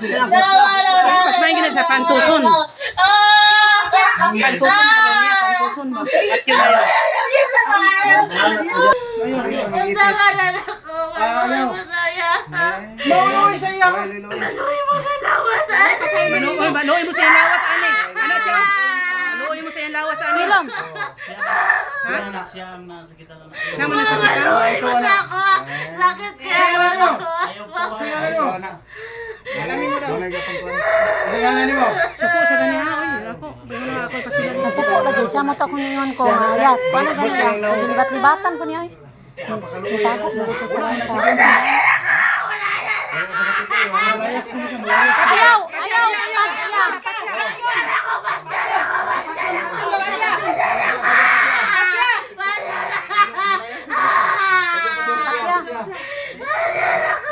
Mas may ginag sa pantuson. Pantuson pa daw niya, pantuson ba? At yun ayun, Ang dalalan ako. Ayaw. Masaya. Mauloy sa iyo. Luloy. Lawas ay. Manuoy, manuoy mo sa lawas, ani. Ano siya? Manuoy mo sa lawas. Ha? anak siya ang nasakitan Siya mo nasakitan. Mo sa ako. Suko sa kanya. Uy, ako. Na ako kasulat. Nasuko lagi siya mo to kung ko ayat. Wala gani ya. Libat-libatan ko niya. Itago mo dito sa lansa. Ayaw!